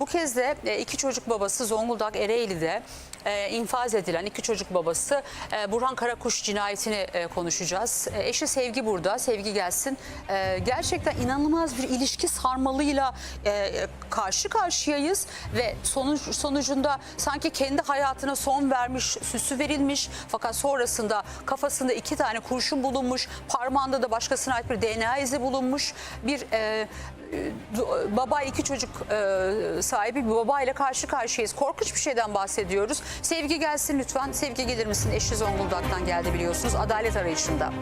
bu kez de e, iki çocuk babası Zonguldak Ereğli'de e, infaz edilen iki çocuk babası e, Burhan Karakuş cinayetini konuşacağız. Eşi Sevgi burada. Sevgi gelsin. Gerçekten inanılmaz bir ilişki sarmalıyla karşı karşıyayız ve sonuç sonucunda sanki kendi hayatına son vermiş, süsü verilmiş fakat sonrasında kafasında iki tane kurşun bulunmuş, parmağında da başkasına ait bir DNA izi bulunmuş. Bir baba iki çocuk e, sahibi bir baba ile karşı karşıyayız. Korkunç bir şeyden bahsediyoruz. Sevgi gelsin lütfen. Sevgi gelir misin? Eşi Zonguldak'tan geldi biliyorsunuz. Adalet arayışında.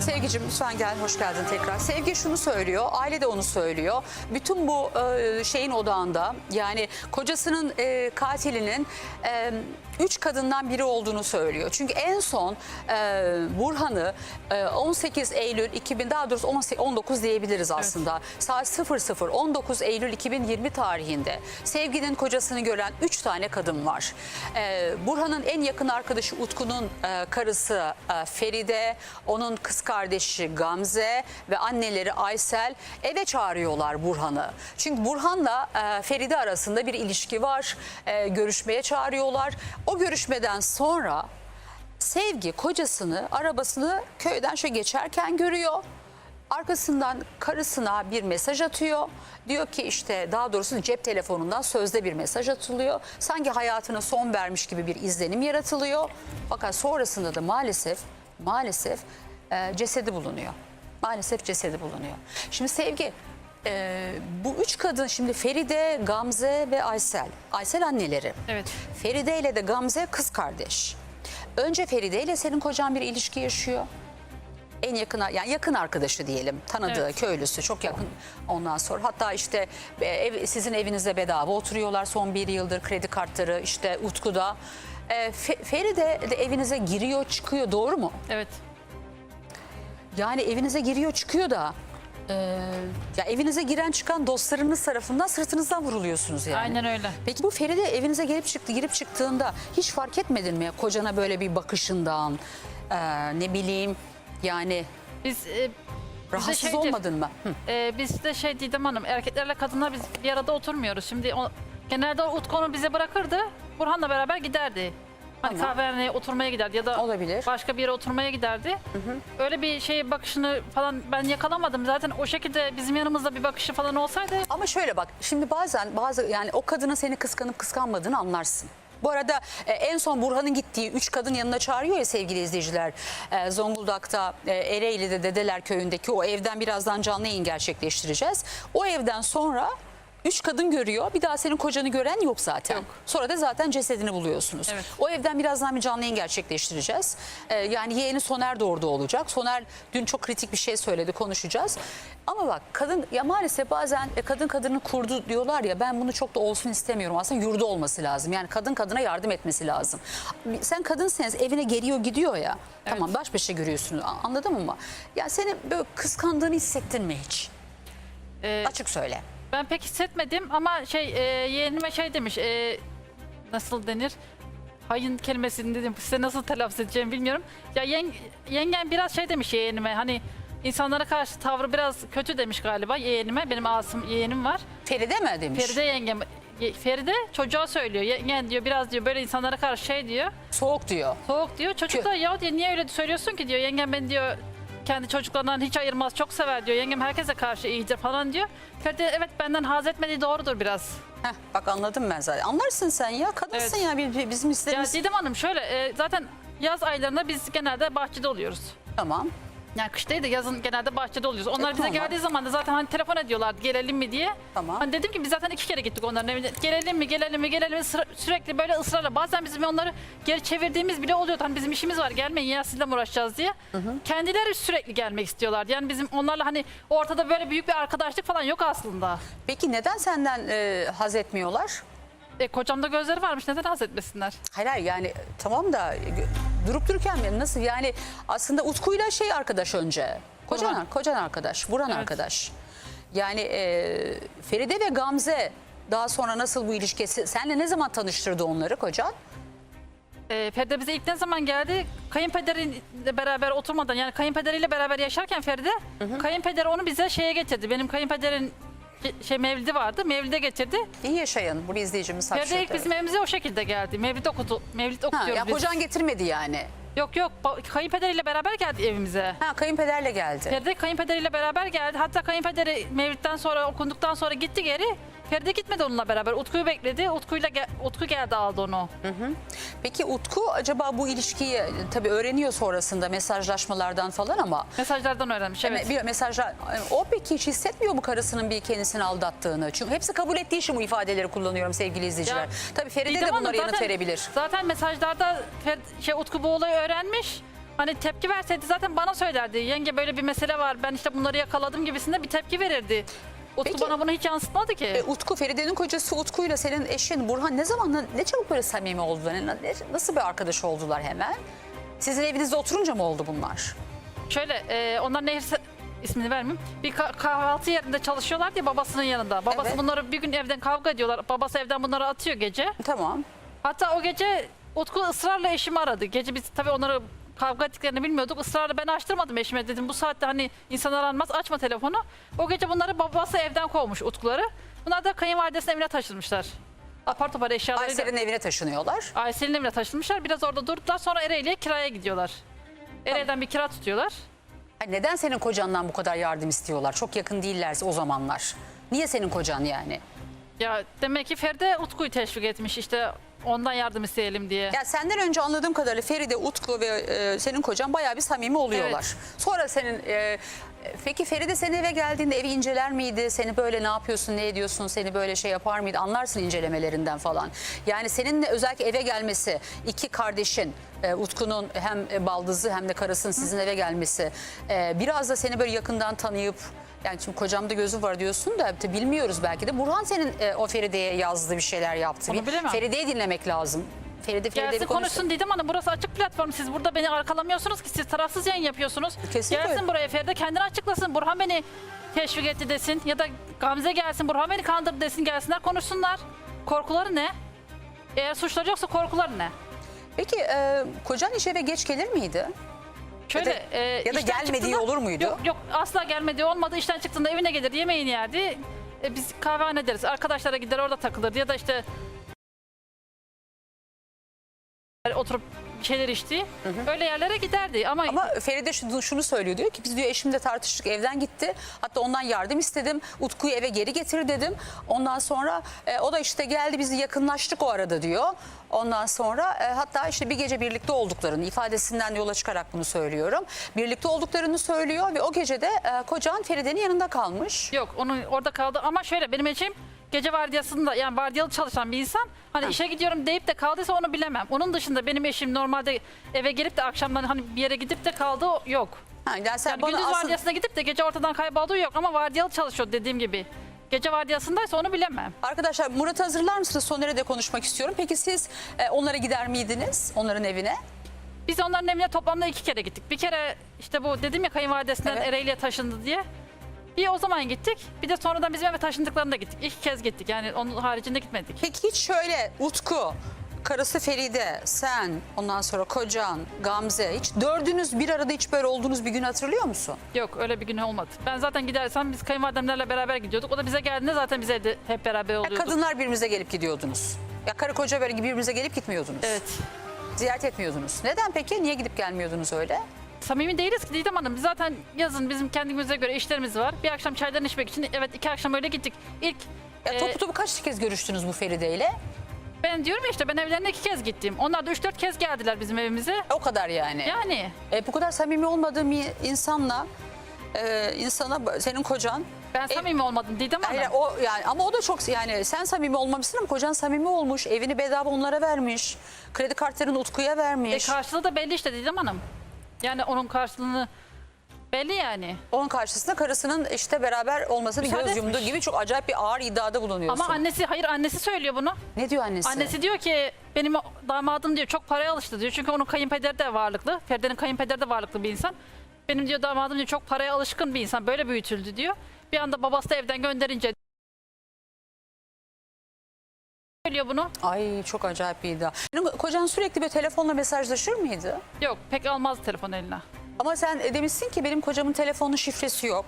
Sevgicim lütfen gel, hoş geldin tekrar. Sevgi şunu söylüyor, aile de onu söylüyor. Bütün bu e, şeyin odağında yani kocasının e, katilinin e, üç kadından biri olduğunu söylüyor. Çünkü en son e, Burhan'ı e, 18 Eylül 2000 daha doğrusu 18, 19 diyebiliriz aslında. Saat 00 19 Eylül 2020 tarihinde Sevgi'nin kocasını gören üç tane kadın var. E, Burhan'ın en yakın arkadaşı Utku'nun e, karısı e, Feride, onun kız kardeşi Gamze ve anneleri Aysel eve çağırıyorlar Burhan'ı. Çünkü Burhan'la e, Feride arasında bir ilişki var. E, görüşmeye çağırıyorlar. O görüşmeden sonra Sevgi kocasını arabasını köyden şöyle geçerken görüyor. Arkasından karısına bir mesaj atıyor. Diyor ki işte daha doğrusu cep telefonundan sözde bir mesaj atılıyor. Sanki hayatına son vermiş gibi bir izlenim yaratılıyor. Fakat sonrasında da maalesef maalesef e, cesedi bulunuyor. Maalesef cesedi bulunuyor. Şimdi Sevgi e, bu üç kadın şimdi Feride, Gamze ve Aysel. Aysel anneleri. Evet. Feride ile de Gamze kız kardeş. Önce Feride ile senin kocan bir ilişki yaşıyor. En yakın yani yakın arkadaşı diyelim. Tanıdığı Evet. köylüsü çok yakın ondan sonra. Hatta işte e, ev, sizin evinizde bedava oturuyorlar son bir yıldır kredi kartları işte Utku'da. E, Fe- Feride de evinize giriyor çıkıyor doğru mu? Evet. Yani evinize giriyor çıkıyor da e, ya evinize giren çıkan dostlarınız tarafından sırtınızdan vuruluyorsunuz yani. Aynen öyle. Peki bu Feride evinize gelip çıktı, girip çıktığında hiç fark etmedin mi kocana böyle bir bakışından e, ne bileyim yani Biz e, rahatsız şeydi- olmadın mı? Hı. e, biz de şey Didem Hanım erkeklerle kadınlar biz bir arada oturmuyoruz. Şimdi o, genelde Utku'nu bize bırakırdı. Burhan'la beraber giderdi. Hani Tamam. kahvehaneye oturmaya giderdi ya da Olabilir. başka bir yere oturmaya giderdi. Öyle bir şey bakışını falan ben yakalamadım. Zaten o şekilde bizim yanımızda bir bakışı falan olsaydı Ama şöyle bak şimdi bazen bazı yani o kadının seni kıskanıp kıskanmadığını anlarsın. Bu arada e, en son Burhan'ın gittiği üç kadın yanına çağırıyor ya sevgili izleyiciler. E, Zonguldak'ta e, Ereğli'de Dedeler Köyü'ndeki o evden birazdan canlı yayın gerçekleştireceğiz. O evden sonra üç kadın görüyor. Bir daha senin kocanı gören yok zaten. Yok. Sonra da zaten cesedini buluyorsunuz. Evet. O evden birazdan bir canlı yayın gerçekleştireceğiz. E, yani yeğeni Soner de orada olacak. Soner dün çok kritik bir şey söyledi konuşacağız. Ama bak kadın ya maalesef bazen e, kadın kadını kurdu diyorlar ya ben bunu çok da olsun istemiyorum. Aslında yurdu olması lazım. Yani kadın kadına yardım etmesi lazım. Sen kadınsınız evine geliyor gidiyor ya. Tamam baş başa görüyorsunuz anladın mı? Ya seni böyle kıskandığını hissettin mi hiç? e, Açık söyle. Ben pek hissetmedim ama şey e, yeğenime şey demiş e, nasıl denir? Hayın kelimesini dedim size nasıl telaffuz edeceğimi bilmiyorum. Ya yeng, yengen biraz şey demiş yeğenime hani insanlara karşı tavrı biraz kötü demiş galiba yeğenime. Benim Asım yeğenim var. Feride mi demiş? Feride yengem ye- Feride çocuğa söylüyor. Yengen diyor biraz diyor böyle insanlara karşı şey diyor. Soğuk diyor. Soğuk diyor. Çocuk da ya diyor niye öyle söylüyorsun ki diyor. Yengem ben diyor kendi çocuklarından hiç ayırmaz. Çok sever diyor. Yengem herkese karşı iyice falan diyor. Feride evet benden haz etmediği doğrudur biraz. Heh, bak anladım ben zaten. Anlarsın sen ya. Kadınsın Evet. ya bir- bir- bizim Ya hislerimiz. Didem Hanım şöyle e, zaten yaz aylarında biz genelde bahçede oluyoruz. Tamam. Yani kış değil de yazın genelde bahçede oluyoruz. Onlar E, bize tamam. geldiği zaman da zaten hani telefon ediyorlardı gelelim mi diye. Tamam. Hani dedim ki biz zaten iki kere gittik onların evine. Gelelim mi gelelim mi gelelim mi Sıra- sürekli böyle ısrarla. Bazen bizim onları geri çevirdiğimiz bile oluyordu. Hani bizim işimiz var gelmeyin ya sizle mi uğraşacağız diye. Kendileri sürekli gelmek istiyorlardı. Yani bizim onlarla hani ortada böyle büyük bir arkadaşlık falan yok aslında. Peki neden senden e, haz etmiyorlar? E, kocamda gözleri varmış neden haz etmesinler? Hayır hayır yani tamam da durup dururken mi? nasıl yani aslında Utku'yla şey arkadaş önce. Kocan, Burhan. kocan arkadaş, Burhan Evet. arkadaş. Yani e, Feride ve Gamze daha sonra nasıl bu ilişkisi? Senle ne zaman tanıştırdı onları kocan? E, Feride bize ilk ne zaman geldi? Kayınpederiyle beraber oturmadan yani kayınpederiyle beraber yaşarken Feride kayınpederi onu bize şeye getirdi. Benim kayınpederin şey mevlidi vardı. Mevlide getirdi. İyi yaşayın. Bunu izleyicimiz Feride Hakşat'ı. ilk bizim evimize o şekilde geldi. Mevlid okudu. Mevlid Ha, ya biz. kocan getirmedi yani. Yok yok. ba- Kayınpederiyle beraber geldi evimize. Ha kayınpederle geldi. Feride kayınpederiyle beraber geldi. Hatta kayınpederi Mevlid'den sonra okunduktan sonra gitti geri. Feride gitmedi onunla beraber. Utku'yu bekledi. Utku'yla gel- Utku geldi aldı onu. Peki Utku acaba bu ilişkiyi tabii öğreniyor sonrasında mesajlaşmalardan falan ama Mesajlardan öğrenmiş. Evet. bir mesajlar o peki hiç hissetmiyor mu karısının bir kendisini aldattığını? Çünkü hepsi kabul ettiği için bu ifadeleri kullanıyorum sevgili izleyiciler. Ya, tabii Feride de Hanım bunlara yanıt zaten- verebilir. Zaten mesajlarda Fer- şey Utku bu olayı öğrenmiş. Hani tepki verseydi zaten bana söylerdi. Yenge böyle bir mesele var. Ben işte bunları yakaladım gibisinde bir tepki verirdi. Utku Peki- bana bunu hiç yansıtmadı ki. E, Utku, Feride'nin kocası Utku'yla senin eşin Burhan ne zaman ne çabuk böyle samimi oldular? Ne- nasıl bir arkadaş oldular hemen? Sizin evinizde oturunca mı oldu bunlar? Şöyle e, onlar nehir ismini vermeyeyim. Bir ka- kahvaltı yerinde çalışıyorlar diye babasının yanında. Babası Evet. bunları bir gün evden kavga ediyorlar. Babası evden bunları atıyor gece. Tamam. Hatta o gece Utku ısrarla eşimi aradı. Gece biz tabii onları kavga ettiklerini bilmiyorduk. Israrla ben açtırmadım eşime dedim. Bu saatte hani insan aranmaz açma telefonu. O gece bunları babası evden kovmuş Utkuları. Bunlar da kayınvalidesinin evine taşınmışlar. Apar topar eşyalarıyla. Aysel'in evine taşınıyorlar. Aysel'in evine taşınmışlar. Biraz orada durdular. Sonra Ereğli'ye kiraya gidiyorlar. Ereğli'den bir kira tutuyorlar. Neden senin kocandan bu kadar yardım istiyorlar? Çok yakın değillerse o zamanlar. Niye senin kocan yani? Ya demek ki Feride Utku'yu teşvik etmiş işte ondan yardım isteyelim diye. Ya senden önce anladığım kadarıyla Feride, Utku ve e, senin kocan bayağı bir samimi oluyorlar. Sonra senin e, peki Feride senin eve geldiğinde evi inceler miydi? Seni böyle ne yapıyorsun, ne ediyorsun? Seni böyle şey yapar mıydı? Anlarsın incelemelerinden falan. Yani seninle özellikle eve gelmesi, iki kardeşin e, Utku'nun hem baldızı hem de karısının sizin eve gelmesi e, biraz da seni böyle yakından tanıyıp yani şimdi kocamda gözü var diyorsun da tabii bilmiyoruz belki de. Burhan senin e, o Feride'ye yazdığı bir şeyler yaptı. Onu bilemem. Feride'yi dinlemek lazım. Feride Feride Gelsin konuşsun. konuşsun Didem Hanım burası açık platform. Siz burada beni arkalamıyorsunuz ki siz tarafsız yayın yapıyorsunuz. Kesinlikle. Gelsin buraya Feride kendini açıklasın. Burhan beni teşvik etti desin ya da Gamze gelsin Burhan beni kandırdı desin gelsinler konuşsunlar. Korkuları ne? Eğer suçları yoksa korkuları ne? Peki e, kocan iş eve geç gelir miydi? Şöyle, ya da, e, ya da gelmediği olur muydu? Yok yok asla gelmediği olmadı. İşten çıktığında evine gelir yemeğini yerdi. E, biz kahvehane deriz. Arkadaşlara gider orada takılırdı ya da işte oturup şeyler içti. Öyle yerlere giderdi ama, Ama Feride şunu, şunu söylüyor diyor ki biz diyor eşimle tartıştık evden gitti. Hatta ondan yardım istedim. Utku'yu eve geri getir dedim. Ondan sonra e, o da işte geldi biz yakınlaştık o arada diyor. Ondan sonra e, hatta işte bir gece birlikte olduklarını ifadesinden yola çıkarak bunu söylüyorum. Birlikte olduklarını söylüyor ve o gece de e, kocan Feride'nin yanında kalmış. Yok onun orada kaldı ama şöyle benim eşim gece vardiyasında yani vardiyalı çalışan bir insan hani işe gidiyorum deyip de kaldıysa onu bilemem. Onun dışında benim eşim normalde eve gelip de akşamdan hani bir yere gidip de kaldı yok. Ha, yani sen Yani bana gündüz asıl- vardiyasına gidip de gece ortadan kaybolduğu yok ama vardiyalı çalışıyor dediğim gibi. Gece vardiyasındaysa onu bilemem. Arkadaşlar Murat'ı hazırlar mısınız? Soner'e de konuşmak istiyorum. Peki siz e, onlara gider miydiniz? Onların evine? Biz onların evine toplamda iki kere gittik. Bir kere işte bu dedim ya kayınvalidesinden Evet. Ereğli'ye taşındı diye. Bir o zaman gittik. Bir de sonradan bizim eve taşındıklarında gittik. İki kez gittik yani onun haricinde gitmedik. Peki hiç şöyle Utku, karısı Feride, sen, ondan sonra kocan, Gamze hiç dördünüz bir arada hiç böyle olduğunuz bir gün hatırlıyor musun? Yok öyle bir gün olmadı. Ben zaten gidersem biz kayınvalidemlerle beraber gidiyorduk. O da bize geldiğinde zaten biz evde hep beraber Ya oluyorduk. kadınlar birbirimize gelip gidiyordunuz. Ya karı koca böyle birbirimize gelip gitmiyordunuz. Evet. Ziyaret etmiyordunuz. Neden peki? Niye gidip gelmiyordunuz öyle? Samimi değiliz ki Didem Hanım. Biz zaten yazın bizim kendimize göre işlerimiz var. Bir akşam çaydan içmek için evet iki akşam öyle gittik. İlk Ya e, topu topu kaç kez görüştünüz bu Feride ile? ben diyorum ya işte ben evlerine iki kez gittim. Onlar da üç dört kez geldiler bizim evimize. O kadar yani. Yani E, bu kadar samimi olmadığım bir insanla e, insana senin kocan ben samimi olmadım Didem Hanım. Hayır, o yani ama o da çok yani sen samimi olmamışsın ama kocan samimi olmuş. Evini bedava onlara vermiş. Kredi kartlarını Utku'ya E, vermiş. karşılığı da belli işte Didem Hanım. Yani onun karşılığını belli yani. Onun karşısında karısının işte beraber olmasını Müsaade göz etmiş. gibi çok acayip bir ağır iddiada bulunuyorsun. Ama annesi hayır annesi söylüyor bunu. ne diyor annesi? Annesi diyor ki benim damadım diyor çok paraya alıştı diyor. Çünkü onun kayınpederi de varlıklı. Feride'nin kayınpederi de varlıklı bir insan. Benim diyor damadım diyor çok paraya alışkın bir insan. Böyle büyütüldü diyor. Bir anda babası da evden gönderince söylüyor bunu. Ay çok acayip bir iddia. Senin kocan sürekli bir telefonla mesajlaşır mıydı? Yok pek almaz telefon eline. Ama sen e, demişsin ki benim kocamın telefonun şifresi yok.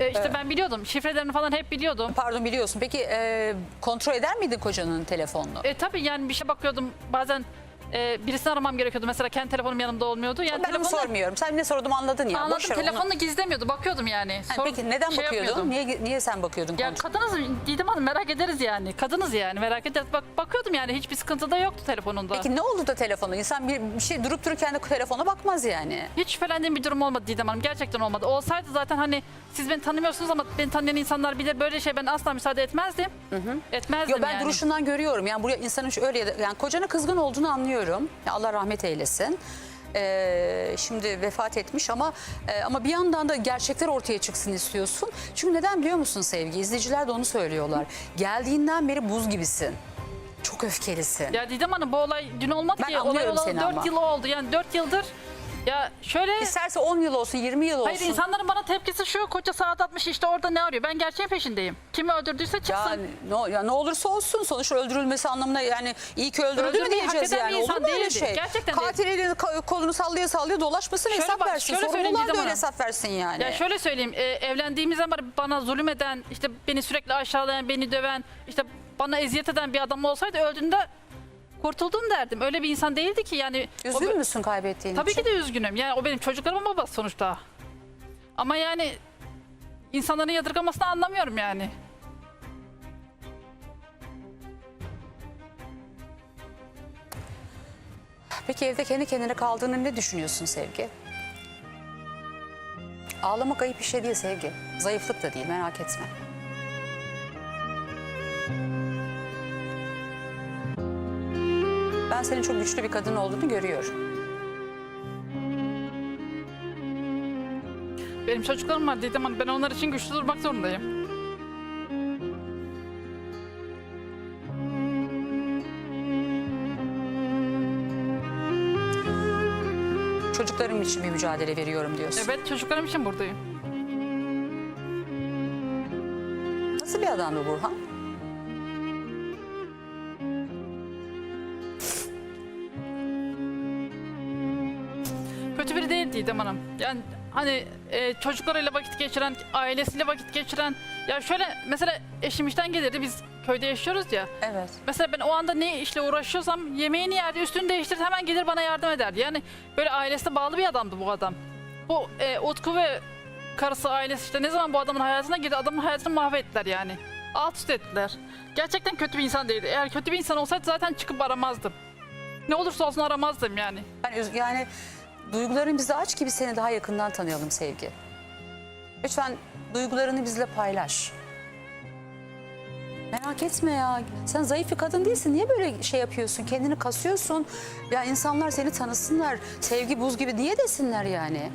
E, işte ben biliyordum. Şifrelerini falan hep biliyordum. Pardon biliyorsun. Peki e, kontrol eder miydin kocanın telefonunu? E tabii yani bir şey bakıyordum bazen e, birisini aramam gerekiyordu. Mesela kendi telefonum yanımda olmuyordu. Yani ben onu telefonla- sormuyorum. Sen ne sorduğumu anladın ya. Anladım Boş ver onu. telefonunu gizlemiyordu. Bakıyordum yani. Ha, Sor- Peki neden şey bakıyordun? yapmıyordum. Niye niye sen bakıyordun? Ya kontrol- kadınız Didem Hanım merak ederiz yani. Kadınız yani merak ederiz. Bak, bakıyordum yani hiçbir sıkıntı da yoktu telefonunda. Peki ne oldu da telefonu? İnsan bir, bir şey durup dururken de telefona bakmaz yani. Hiç şüphelendiğim bir durum olmadı Didem Hanım. Gerçekten olmadı. Olsaydı zaten hani siz beni tanımıyorsunuz ama beni tanıyan insanlar bilir. Böyle şey ben asla müsaade etmezdim. Etmezdim Yo ben yani. duruşundan görüyorum. Yani buraya insanın şu öyle ya da- yani kocana kızgın olduğunu anlıyorum. Ya Allah rahmet eylesin. Ee, şimdi vefat etmiş ama e, ama bir yandan da gerçekler ortaya çıksın istiyorsun. Çünkü neden biliyor musun Sevgi? İzleyiciler de onu söylüyorlar. Geldiğinden beri buz gibisin. Çok öfkelisin. Ya Didem Hanım bu olay dün olmadı Ben ki. Olay anlıyorum olalı seni 4 ama. yıl oldu. Yani 4 yıldır ya şöyle İsterse 10 yıl olsun, 20 yıl olsun. Hayır insanların bana tepkisi şu kocası atmış işte orada ne arıyor? Ben gerçeğin peşindeyim. Kimi öldürdüyse çıksın. Ya ne, ya ne olursa olsun sonuçta öldürülmesi anlamına yani iyi ki öldürüldü mü Öldürmeyi hak diyeceğiz bir yani. Olur insan mu öyle değildi. şey? Gerçekten Katil elini ko- kolunu sallaya sallaya dolaşmasın Şöyle hesap bak, versin. şöyle söyleyeyim Sorumlular da Didem öyle Hanım. hesap versin yani. Ya şöyle söyleyeyim, e, evlendiğimiz zaman bana zulüm eden, işte beni sürekli aşağılayan, beni döven, işte bana eziyet eden bir adam olsaydı öldüğünde kurtuldum derdim. Öyle bir insan değildi ki yani. o Üzgün be- müsün kaybettiğin Tabii için? ki de üzgünüm. Yani o benim çocuklarımın babası sonuçta. Ama yani insanların yadırgamasını anlamıyorum yani. Peki evde kendi kendine kaldığını ne düşünüyorsun Sevgi? Ağlamak ayıp bir şey değil Sevgi. Zayıflık da değil merak etme. Ben senin çok güçlü bir kadın olduğunu görüyorum. Benim çocuklarım var Didem Hanım. Ben onlar için güçlü durmak zorundayım. Çocuklarım için bir mücadele veriyorum diyorsun. Evet çocuklarım için buradayım. Nasıl bir adamdı Burhan? Didem Hanım. Yani hani e, çocuklarıyla vakit geçiren, ailesiyle vakit geçiren. Ya şöyle mesela eşim işten gelirdi biz köyde yaşıyoruz ya. Evet. Mesela ben o anda ne işle uğraşıyorsam yemeğini yerdi, üstünü değiştirdi hemen gelir bana yardım ederdi. Yani böyle ailesine bağlı bir adamdı bu adam. Bu e, Utku ve karısı ailesi işte ne zaman bu adamın hayatına girdi adamın hayatını mahvettiler yani. Alt üst ettiler. Gerçekten kötü bir insan değildi. Eğer kötü bir insan olsaydı zaten çıkıp aramazdım. Ne olursa olsun aramazdım yani. Yani, üz- yani duygularını bize aç ki biz seni daha yakından tanıyalım Sevgi. Lütfen duygularını bizle paylaş. Merak etme ya. Sen zayıf bir kadın değilsin. Niye böyle şey yapıyorsun? Kendini kasıyorsun. Ya insanlar seni tanısınlar. Sevgi buz gibi niye desinler yani?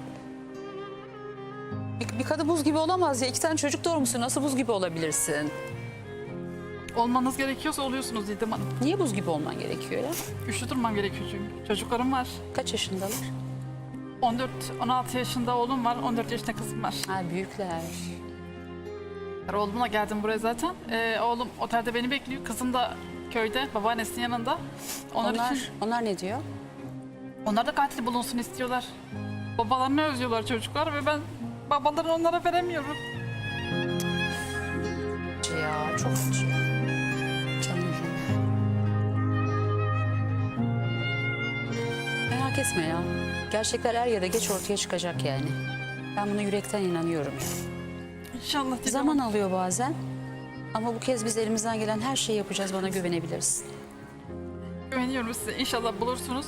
Bir, bir kadın buz gibi olamaz ya. İki tane çocuk doğurmuşsun. Nasıl buz gibi olabilirsin? Olmanız gerekiyorsa oluyorsunuz Didem Hanım. Niye buz gibi olman gerekiyor ya? Güçlü durmam gerekiyor çünkü. Çocuklarım var. Kaç yaşındalar? 14-16 yaşında oğlum var, 14 yaşında kızım var. Ha büyükler. Oğlumla geldim buraya zaten. Ee, oğlum otelde beni bekliyor. Kızım da köyde, babaannesinin yanında. Onlar, Onlar, için, onlar ne diyor? onlar da katil bulunsun istiyorlar. Babalarını özlüyorlar çocuklar ve ben babalarını onlara veremiyorum. Acı ya çok acı. Merak etme ya. Gerçekler er ya da geç ortaya çıkacak yani. Ben buna yürekten inanıyorum. İnşallah Didem Zaman alıyor bazen. Ama bu kez biz elimizden gelen her şeyi yapacağız. Bana güvenebilirsin. güveniyorum size. İnşallah bulursunuz.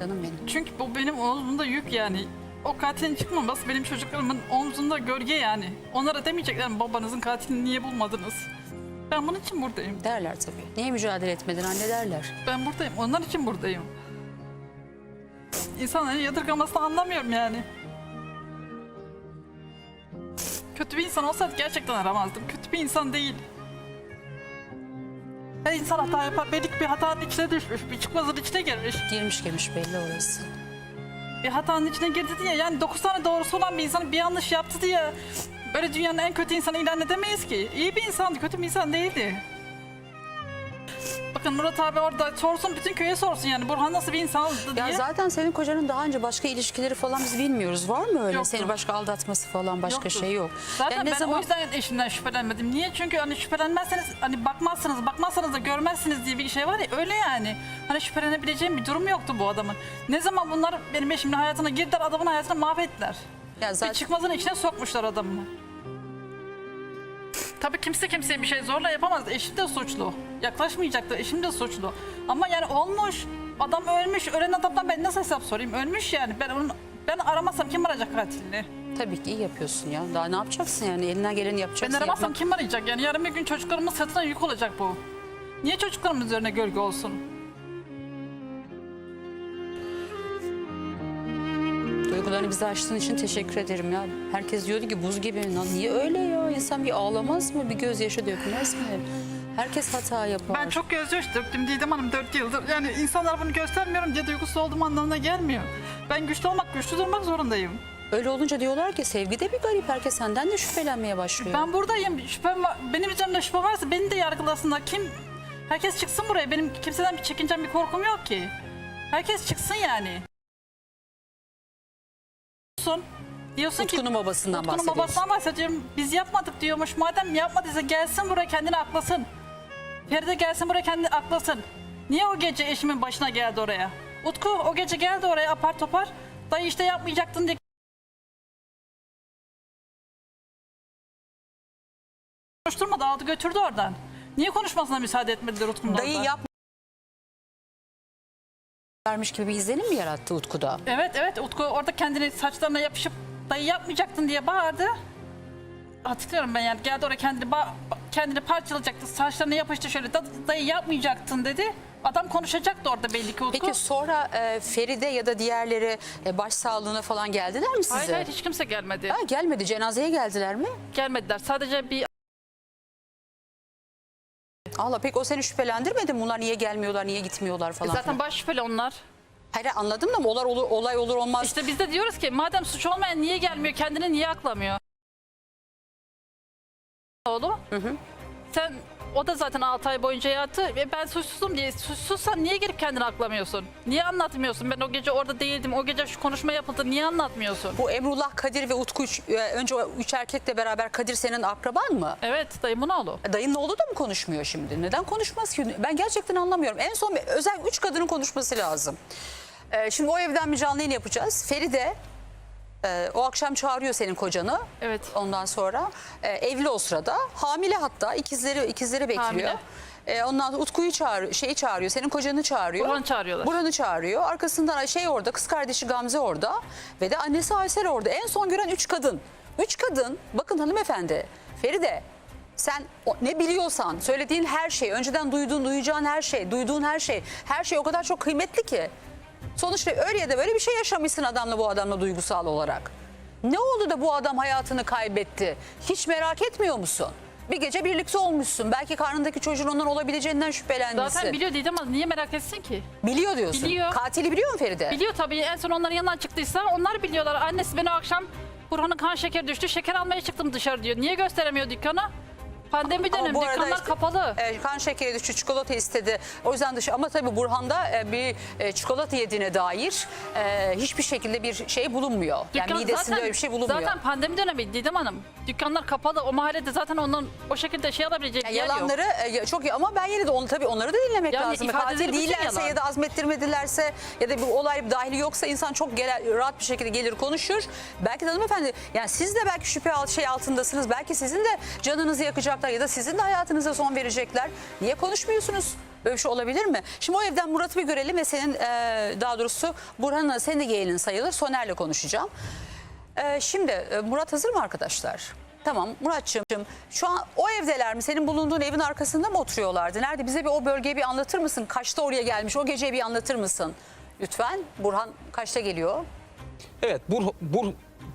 Canım benim. Çünkü bu benim omzumda yük yani. O katilin çıkmaması benim çocuklarımın omzunda gölge yani. Onlara demeyecekler mi babanızın katilini niye bulmadınız? Ben bunun için buradayım. Derler tabii. Niye mücadele etmedin anne derler. Ben buradayım. Onlar için buradayım. İnsanların yadırgamasını anlamıyorum yani. Kötü bir insan olsaydı gerçekten aramazdım. Kötü bir insan değil. Her insan hata yapar. Belik bir hatanın içine düşmüş. Bir çıkmazın içine girmiş. Girmiş girmiş belli orası. Bir hatanın içine girdi diye yani 9 tane doğrusu olan bir insan bir yanlış yaptı diye böyle dünyanın en kötü insanı ilan edemeyiz ki. İyi bir insandı, kötü bir insan değildi. Bakın Murat abi orada sorsun bütün köye sorsun yani Burhan nasıl bir insandı diye. Ya zaten senin kocanın daha önce başka ilişkileri falan biz bilmiyoruz. Var mı öyle? Yoktu. Seni başka aldatması falan başka Yoktu. şey yok. Zaten Yani ne ben zaman o yüzden eşimden şüphelenmedim. Niye? Çünkü hani şüphelenmezseniz hani bakmazsınız, bakmazsanız da görmezsiniz diye bir şey var ya öyle yani. Hani şüphelenebileceğim bir durum yoktu bu adamın. Ne zaman bunlar benim eşimin hayatına girdiler, adamın hayatını mahvettiler. Ya Bir zaten çıkmazın içine sokmuşlar adamı. Tabii kimse kimseye bir şey zorla yapamaz. Eşim de suçlu. Yaklaşmayacaktı. Eşim de suçlu. Ama yani olmuş. Adam ölmüş. Ölen adamdan ben nasıl hesap sorayım? Ölmüş yani. Ben onun ben aramazsam kim arayacak katilini? tabii ki iyi yapıyorsun ya. Daha ne yapacaksın yani? Elinden geleni yapacaksın. Ben aramazsam yapmak- kim arayacak? Yani yarın bir gün çocuklarımın sırtına yük olacak bu. Niye çocuklarımın üzerine gölge olsun? Duygularını bize açtığın için teşekkür ederim ya. Herkes diyordu ki buz gibi. Lan niye öyle ya? İnsan bir ağlamaz mı? Bir gözyaşı dökmez mi? Herkes hata yapar. Ben çok gözyaşı döktüm Didem Hanım 4 yıldır. Yani insanlar bunu göstermiyorum diye duygusuz olduğum anlamına gelmiyor. Ben güçlü olmak, güçlü durmak zorundayım. Öyle olunca diyorlar ki sevgi de bir garip. Herkes senden de şüphelenmeye başlıyor. Ben buradayım. Şüphem var. Benim üzerimde şüphe varsa beni de yargılasınlar. Kim? Herkes çıksın buraya. Benim kimseden bir çekincem, bir korkum yok ki. Herkes çıksın yani. Diyorsun, diyorsun ki Utku'nun babasından Utku'nun bahsediyorsun. babasından bahsediyorum. Biz yapmadık diyormuş. Madem yapmadıysa gelsin buraya kendini aklasın. Feride gelsin buraya kendini aklasın. Niye o gece eşimin başına geldi oraya? Utku o gece geldi oraya apar topar. Dayı işte yapmayacaktın diye konuşturmadı aldı götürdü oradan. Niye konuşmasına müsaade etmediler Utku'nun Dayı orada? yap vermiş gibi bir izlenim mi yarattı Utku'da? Evet evet Utku orada kendini saçlarına yapışıp dayı yapmayacaktın diye bağırdı. Hatırlıyorum ben yani geldi oraya kendini ba- kendini parçalayacaktı saçlarına yapıştı şöyle "Da- dayı yapmayacaktın dedi. Adam konuşacaktı orada belli ki Utku. Peki sonra e, Feride ya da diğerleri e, başsağlığına falan geldiler mi size? hayır hayır hiç kimse gelmedi. Ha, gelmedi. Cenazeye geldiler mi? Gelmediler. Sadece bir Allah pek o seni şüphelendirmedi mi? Bunlar niye gelmiyorlar, niye gitmiyorlar falan. zaten filan? baş şüpheli onlar. Hayır anladım da mı? Olay olur, olay olur olmaz. İşte biz de diyoruz ki madem suç olmayan niye gelmiyor kendini niye aklamıyor? Oğlu. Sen o da zaten 6 ay boyunca yattı. E ben suçsuzum diye. Suçsuzsan niye gelip kendini aklamıyorsun? Niye anlatmıyorsun? Ben o gece orada değildim. O gece şu konuşma yapıldı. Niye anlatmıyorsun? Bu Emrullah, Kadir ve Utku üç- e, önce o üç erkekle beraber Kadir senin akraban mı? Evet dayımın oğlu. E, Dayının oğlu da mı konuşmuyor şimdi? Neden konuşmaz ki? Ben gerçekten anlamıyorum. En son bir- özel üç kadının konuşması lazım. E, şimdi o evden bir canlı yayın yapacağız. Feride e, o akşam çağırıyor senin kocanı. Evet. Ondan sonra e, evli o sırada. Hamile hatta ikizleri ikizleri bekliyor. Hamile. E, ondan sonra Utku'yu çağırıyor, şeyi çağırıyor, senin kocanı çağırıyor. Burhan'ı çağırıyorlar. Burhan'ı çağırıyor. Arkasından şey orada, kız kardeşi Gamze orada ve de annesi Aysel orada. En son gören üç kadın. Üç kadın, bakın hanımefendi, Feride sen o- ne biliyorsan, söylediğin her şey, önceden duyduğun, duyacağın her şey, duyduğun her şey, her şey o kadar çok kıymetli ki. Sonuçta öyle ya da böyle bir şey yaşamışsın adamla bu adamla duygusal olarak. Ne oldu da bu adam hayatını kaybetti? Hiç merak etmiyor musun? Bir gece birlikte olmuşsun. Belki karnındaki çocuğun ondan olabileceğinden şüphelenmişsin. Zaten biliyor Didem Hanım. Niye merak etsin ki? Biliyor diyorsun. Biliyor. Katili biliyor mu Feride? Biliyor tabii. En son onların yanından çıktıysa onlar biliyorlar. Annesi beni o akşam Burhan'ın kan şekeri düştü. Şeker almaya çıktım dışarı diyor. Niye gösteremiyor dükkanı? Pandemi Ama bu arada dükkanlar işte, kapalı. e, kan şekeri düştü, çikolata istedi. O yüzden dışı ama tabii Burhan'da e, bir e, çikolata yediğine dair e, hiçbir şekilde bir şey bulunmuyor. yani Dükkan midesinde öyle bir şey bulunmuyor. Zaten pandemi dönemi Didem Hanım. Dükkanlar kapalı. O mahallede zaten onun o şekilde şey alabilecek Yani yer yok. yalanları e, çok iyi ama ben yine de onu tabii onları da dinlemek Yani lazım. ifadeleri Katil bütün değillerse yalan. ya da azmettirmedilerse ya da bir olay bir dahili yoksa insan çok gele- rahat bir şekilde gelir konuşur. Belki de hanımefendi yani siz de belki şüphe alt- şey altındasınız. Belki sizin de canınızı yakacaklar ya da sizin de hayatınıza son verecekler. Niye konuşmuyorsunuz? Böyle bir şey olabilir mi? Şimdi o evden Murat'ı bir görelim ve senin e, daha doğrusu Burhan'ın senin de yeğenin sayılır. Soner'le konuşacağım. Ee, şimdi e, Murat hazır mı arkadaşlar? Tamam Muratçığım şu an o evdeler mi? Senin bulunduğun evin arkasında mı oturuyorlardı? Nerede? Bize bir o bölgeyi bir anlatır mısın? Kaçta oraya gelmiş? O geceyi bir anlatır mısın? Lütfen. Burhan kaçta geliyor? Evet, Bur, Bur,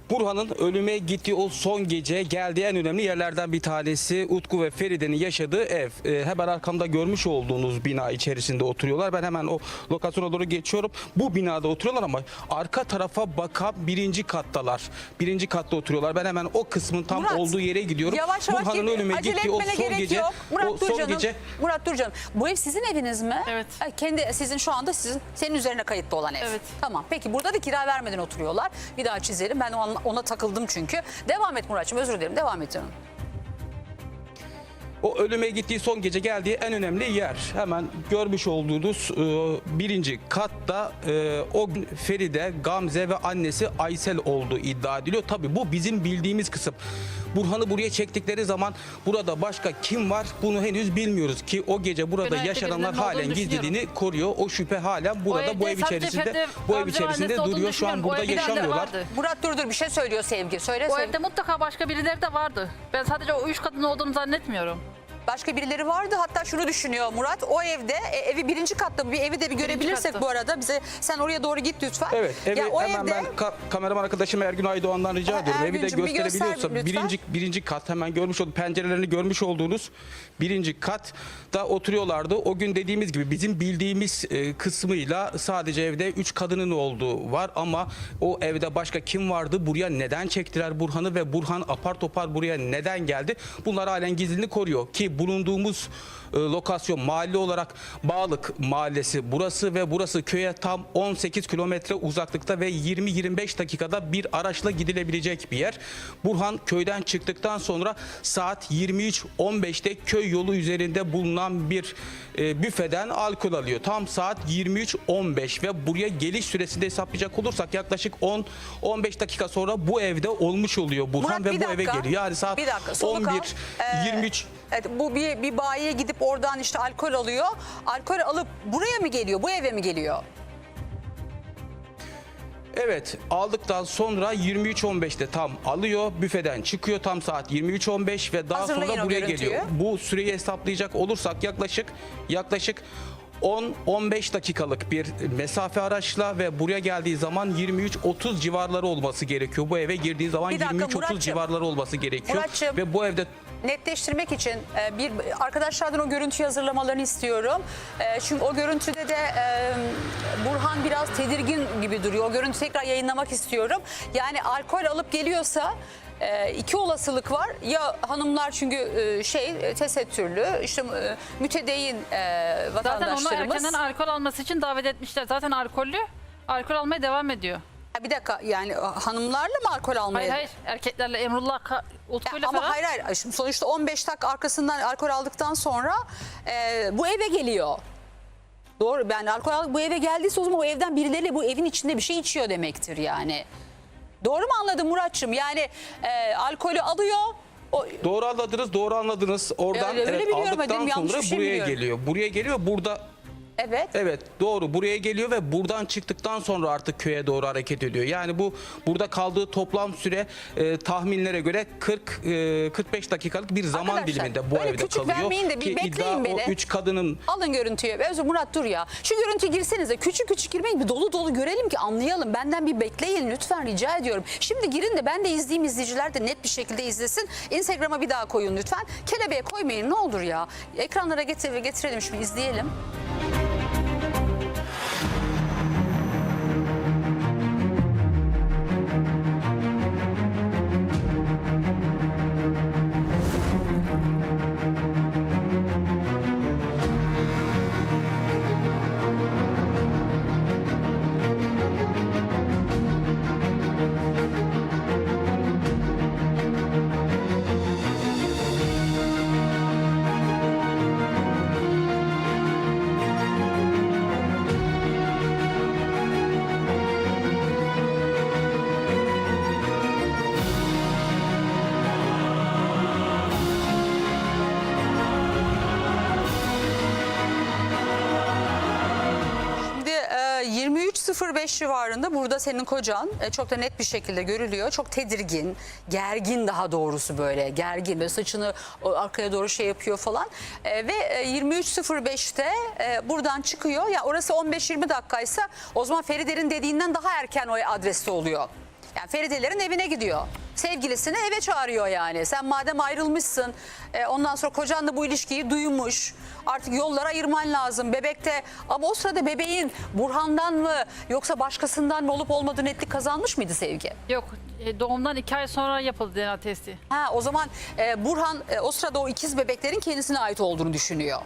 Burhan'ın ölüme gittiği o son gece geldiği en önemli yerlerden bir tanesi Utku ve Feride'nin yaşadığı ev. Ee, hemen arkamda görmüş olduğunuz bina içerisinde oturuyorlar. Ben hemen o lokasyona doğru geçiyorum. Bu binada oturuyorlar ama arka tarafa bakan birinci kattalar. Birinci katta oturuyorlar. Ben hemen o kısmın tam Murat, olduğu yere gidiyorum. Yavaş yavaş Burhan'ın ölüme gittiği o son gece yok. Murat o son gece Murat dur canım. Bu ev sizin eviniz mi? Evet. Ha, Kendi sizin şu anda sizin senin üzerine kayıtlı olan ev. Evet. Tamam. Peki burada da kira vermeden oturuyorlar. Bir daha çizelim. Ben ona, takıldım çünkü. Devam et Muratçım. Özür dilerim. Devam et canım. O ölüme gittiği son gece geldiği en önemli yer. Hemen görmüş olduğunuz e, birinci katta e, o Feride, Gamze ve annesi Aysel olduğu iddia ediliyor. Tabii bu bizim bildiğimiz kısım. Burhan'ı buraya çektikleri zaman burada başka kim var bunu henüz bilmiyoruz ki o gece burada Genellikle yaşananlar birilerinin halen olduğunu gizlediğini koruyor. O şüphe hala burada evde bu ev içerisinde bu ev Gamze içerisinde annesi olduğunu duruyor. Şu an burada evde birileri yaşamıyorlar. vardı. Murat dur dur bir şey söylüyor Sevgi. Söyle O evde mutlaka başka birileri de vardı. Ben sadece o üç kadın olduğunu zannetmiyorum. Başka birileri vardı. Hatta şunu düşünüyor Murat. O evde e, evi birinci katta bir evi de bir görebilirsek katta. bu arada bize sen oraya doğru git lütfen. Evet, evi Ya o hemen evde ben ka- kameraman arkadaşım Ergün Aydoğan'dan rica ediyorum. Evi de bir göster gösterebiliyorsa lütfen. birinci birinci kat hemen görmüş olduğunuz pencerelerini görmüş olduğunuz birinci katta oturuyorlardı. O gün dediğimiz gibi bizim bildiğimiz e, kısmıyla sadece evde üç kadının olduğu var ama o evde başka kim vardı? Buraya neden çektiler Burhan'ı ve Burhan apar topar buraya neden geldi? Bunlar halen gizliliğini koruyor ki bulunduğumuz e, lokasyon mahalle olarak Bağlık Mahallesi burası ve burası köye tam 18 kilometre uzaklıkta ve 20-25 dakikada bir araçla gidilebilecek bir yer. Burhan köyden çıktıktan sonra saat 23.15'te köy yolu üzerinde bulunan bir e, büfeden alkol alıyor. Tam saat 23.15 ve buraya geliş süresinde hesaplayacak olursak yaklaşık 10-15 dakika sonra bu evde olmuş oluyor Burhan Murat ve bu eve dakika. geliyor. Yani saat bir dakika, soluk 11 al. Ee, 23 Evet, bu bir, bir bayiye gidip oradan işte alkol alıyor. Alkol alıp buraya mı geliyor? Bu eve mi geliyor? Evet aldıktan sonra 23.15'te tam alıyor büfeden çıkıyor tam saat 23.15 ve daha Hazırlayın sonra o buraya görüntüyü. geliyor. Bu süreyi hesaplayacak olursak yaklaşık yaklaşık 10-15 dakikalık bir mesafe araçla ve buraya geldiği zaman 23-30 civarları olması gerekiyor. Bu eve girdiği zaman Bir dakika 23-30 Muratçım. civarları olması gerekiyor. Muratçım. Ve bu evde netleştirmek için e, bir arkadaşlardan o görüntüyü hazırlamalarını istiyorum. E, Çünkü o görüntüde de e, Burhan biraz tedirgin gibi duruyor. O görüntüyü tekrar yayınlamak istiyorum. Yani alkol alıp geliyorsa e, iki olasılık var. Ya hanımlar çünkü e, şey e, tesettürlü, işte e, mütedeyyin e, Zaten onu vatandaşlarımız. erkenden alkol alması için davet etmişler. Zaten alkollü. Alkol almaya devam ediyor. Ha, Bir dakika yani e, hanımlarla mı alkol almaya? Hayır hayır. Erkeklerle Emrullah Ka- Ya Utku'yla ama falan. hayır hayır. Şimdi sonuçta 15 dakika arkasından alkol aldıktan sonra e, bu eve geliyor. Doğru ben alkol aldık bu eve geldiyse o zaman o evden birileri bu evin içinde bir şey içiyor demektir yani. Doğru mu anladım Muratçım? Yani e, alkolü alıyor. O, Doğru anladınız, doğru anladınız. Oradan Öyle- öyle evet, biliyorum, aldıktan yanlış sonra bir şey buraya biliyorum. geliyor. Buraya geliyor. Burada evet. Evet doğru buraya geliyor ve buradan çıktıktan sonra artık köye doğru hareket ediyor. Yani bu burada kaldığı toplam süre e, tahminlere göre 40 e, 45 dakikalık bir zaman Arkadaşlar, diliminde bu böyle evde küçük kalıyor. vermeyin de bir Ki bekleyin iddia beni. o 3 kadının Alın görüntüyü. Özür Murat dur ya. Şu görüntüyü girsenize. Küçük küçük girmeyin. Bir dolu dolu görelim ki anlayalım. Benden bir bekleyin lütfen rica ediyorum. Şimdi girin de ben de izleyeyim izleyiciler de net bir şekilde izlesin. Instagram'a bir daha koyun lütfen. Kelebeğe koymayın ne olur ya. Ekranlara getir, getirelim şimdi izleyelim. 23.05 civarında burada senin kocan e, çok da net bir şekilde görülüyor. Çok tedirgin, gergin daha doğrusu böyle gergin. Böyle saçını arkaya doğru şey yapıyor falan. E, ve e, 23.05'te e, buradan çıkıyor. Ya orası 15-20 dakikaysa o zaman Feride'nin dediğinden daha erken o adreste oluyor. Yani Feridelerin evine gidiyor. Sevgilisini eve çağırıyor yani. Sen madem ayrılmışsın e, ondan sonra kocan da bu ilişkiyi duymuş. Artık yollara ayırman lazım. Bebekte ama o sırada bebeğin Burhan'dan mı yoksa başkasından mı olup olmadığı netlik kazanmış mıydı Sevgi? Yok e, doğumdan iki ay sonra yapıldı DNA testi. Ha o zaman e, Burhan e, o sırada o ikiz bebeklerin kendisine ait olduğunu düşünüyor.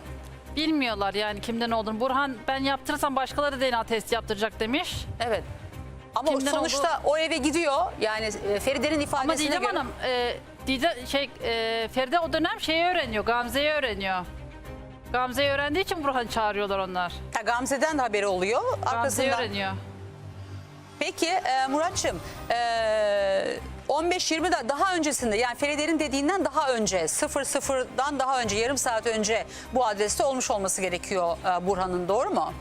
Bilmiyorlar yani kimden olduğunu. Burhan ben yaptırırsam başkaları DNA testi yaptıracak demiş. Evet. Ama Kimden sonuçta o eve gidiyor. Yani e, Feride'nin Ama ifadesine Didem göre... Hanım, e, Didem, şey, e, Feride o dönem şeyi öğreniyor, Gamze'yi öğreniyor. Gamze'yi öğrendiği için Burhan çağırıyorlar onlar. Ha, Gamze'den de haberi oluyor. Gamze'yi Arkasından. öğreniyor. Peki e, Muratçım e, 15-20 da daha öncesinde yani Feride'nin dediğinden daha önce 00'dan daha önce yarım saat önce bu adreste olmuş olması gerekiyor e, Burhan'ın doğru mu?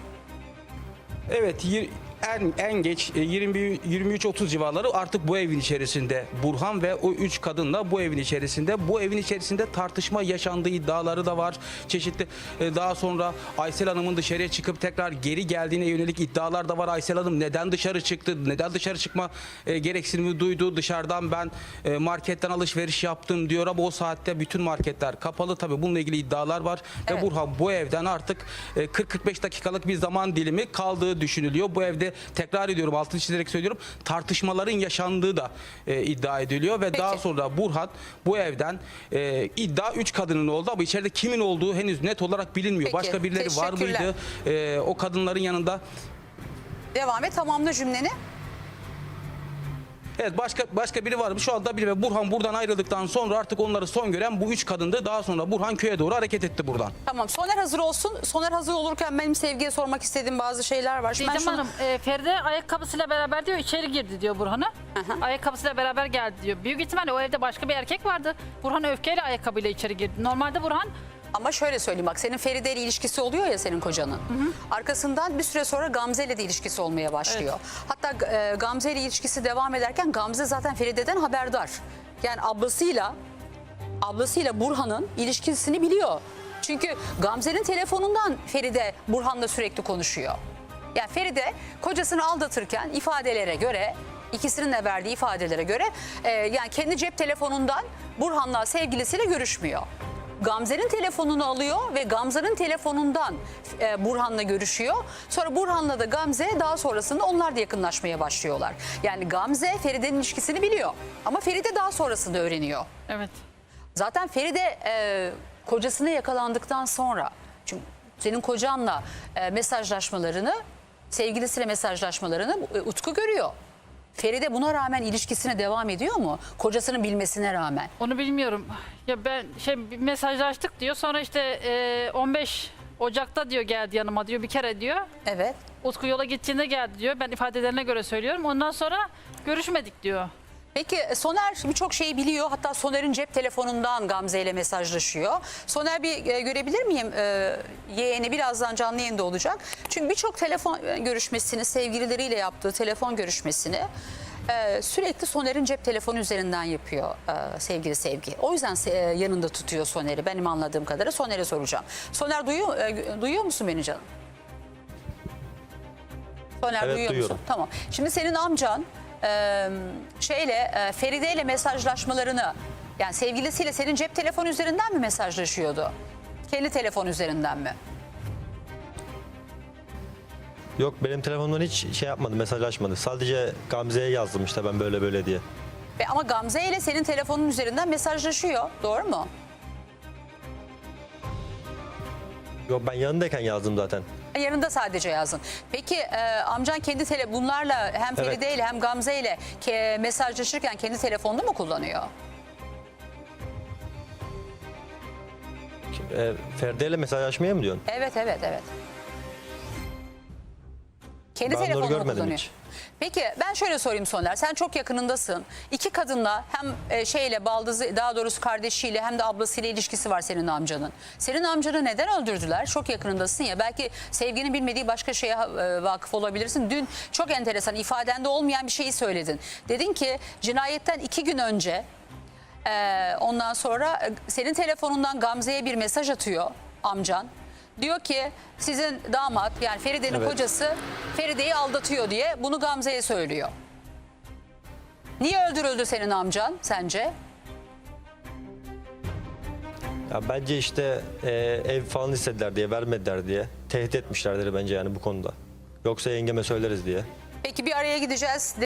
Evet yir- en en geç e, 20 23-30 civarları artık bu evin içerisinde Burhan ve o üç kadınla bu evin içerisinde bu evin içerisinde tartışma yaşandığı iddiaları da var. Çeşitli e, daha sonra Aysel Hanım'ın dışarıya çıkıp tekrar geri geldiğine yönelik iddialar da var. Aysel Hanım neden dışarı çıktı? Neden dışarı çıkma e, gereksinimi duydu? Dışarıdan ben e, marketten alışveriş yaptım diyor ama o saatte bütün marketler kapalı. Tabii bununla ilgili iddialar var Evet. ve Burhan bu evden artık e, 40-45 dakikalık bir zaman dilimi kaldığı düşünülüyor. Bu evde tekrar ediyorum altını çizerek söylüyorum tartışmaların yaşandığı da e, iddia ediliyor ve Peki. daha sonra Burhan bu evden e, iddia 3 kadının oldu ama içeride kimin olduğu henüz net olarak bilinmiyor. Peki, Başka birileri var mıydı? E, o kadınların yanında Devam et tamamla cümleni. Evet başka başka biri var mı? Şu anda biri ve Burhan buradan ayrıldıktan sonra artık onları son gören bu üç kadındı. Daha sonra Burhan köye doğru hareket etti buradan. Tamam Soner hazır olsun. Soner hazır olurken benim Sevgi'ye sormak istediğim bazı şeyler var. Şimdi ben Didem şunu- Hanım, e, Feride ayakkabısıyla beraber diyor içeri girdi diyor Burhan'a. Ayakkabısıyla beraber geldi diyor. Büyük ihtimalle o evde başka bir erkek vardı. Burhan öfkeyle ayakkabıyla içeri girdi. Normalde Burhan Ama şöyle söyleyeyim bak senin Feride ile ilişkisi oluyor ya senin kocanın. Arkasından bir süre sonra Gamze ile de ilişkisi olmaya başlıyor. Hatta e, Gamze ile ilişkisi devam ederken Gamze zaten Feride'den haberdar. Yani ablasıyla ablasıyla Burhan'ın ilişkisini biliyor. Çünkü Gamze'nin telefonundan Feride Burhan'la sürekli konuşuyor. Yani Feride kocasını aldatırken ifadelere göre ikisinin de verdiği ifadelere göre e, yani kendi cep telefonundan Burhan'la sevgilisiyle görüşmüyor. Gamze'nin telefonunu alıyor ve Gamze'nin telefonundan e, Burhan'la görüşüyor. Sonra Burhan'la da Gamze daha sonrasında onlar da yakınlaşmaya başlıyorlar. Yani Gamze Feride'nin ilişkisini biliyor ama Feride daha sonrasında öğreniyor. evet Zaten Feride e, kocasına yakalandıktan sonra çünkü senin kocanla e, mesajlaşmalarını sevgilisiyle mesajlaşmalarını e, Utku görüyor. Feride buna rağmen ilişkisine devam ediyor mu? Kocasının bilmesine rağmen. onu bilmiyorum. Ya ben şey bir mesajlaştık diyor. Sonra işte e, 15 Ocak'ta diyor geldi yanıma diyor bir kere diyor. Evet. Utku yola gittiğinde geldi diyor. Ben ifadelerine göre söylüyorum. Ondan sonra görüşmedik diyor. Peki e, Soner birçok şeyi biliyor. Hatta Soner'in cep telefonundan Gamze ile mesajlaşıyor. Soner bir e, görebilir miyim? E, yeğeni birazdan canlı yayında olacak. Çünkü birçok telefon e, görüşmesini, sevgilileriyle yaptığı telefon görüşmesini e, sürekli Soner'in cep telefonu üzerinden yapıyor e, sevgili Sevgi. O yüzden e, yanında tutuyor Soner'i. Benim anladığım kadarıyla Soner'e soracağım. Soner duyuyor, e, duyuyor musun beni canım? Soner Evet, duyuyor duyuyorum. musun? Tamam. Şimdi senin amcan e, şeyle e, Feride ile mesajlaşmalarını yani sevgilisiyle senin cep telefonu üzerinden mi mesajlaşıyordu? Kendi telefon üzerinden mi? Yok benim telefonumdan hiç şey yapmadı, mesajlaşmadı. Sadece Gamze'ye yazdım işte ben böyle böyle diye. Ve ama Gamze ile senin telefonun üzerinden mesajlaşıyor. Doğru mu? Yok ben yanındayken yazdım zaten. Yanında sadece yazın. Peki e, amcan kendi tele bunlarla hem. Feride ile hem Gamze ile ke- mesajlaşırken kendi telefonunu mu kullanıyor? E, Feride ile mesajlaşmaya mı diyorsun? Evet evet evet. Kendi Ben onları telefonunu görmedim kullanıyor. hiç. Peki ben şöyle sorayım Soner. Sen çok yakınındasın. İki kadınla hem e, şeyle baldızı daha doğrusu kardeşiyle hem de ablasıyla ilişkisi var senin amcanın. Senin amcanı neden öldürdüler? Çok yakınındasın ya. Belki sevginin bilmediği başka şeye e, vakıf olabilirsin. Dün çok enteresan ifadende olmayan bir şeyi söyledin. Dedin ki cinayetten iki gün önce ee, ondan sonra e, senin telefonundan Gamze'ye bir mesaj atıyor amcan. Diyor ki sizin damat yani Feride'nin Evet. kocası Feride'yi aldatıyor diye bunu Gamze'ye söylüyor. Niye öldürüldü senin amcan sence? Ya bence işte e, ev falan istediler diye vermediler diye tehdit etmişlerdir bence yani bu konuda. Yoksa yengeme söyleriz diye. Peki bir araya gideceğiz.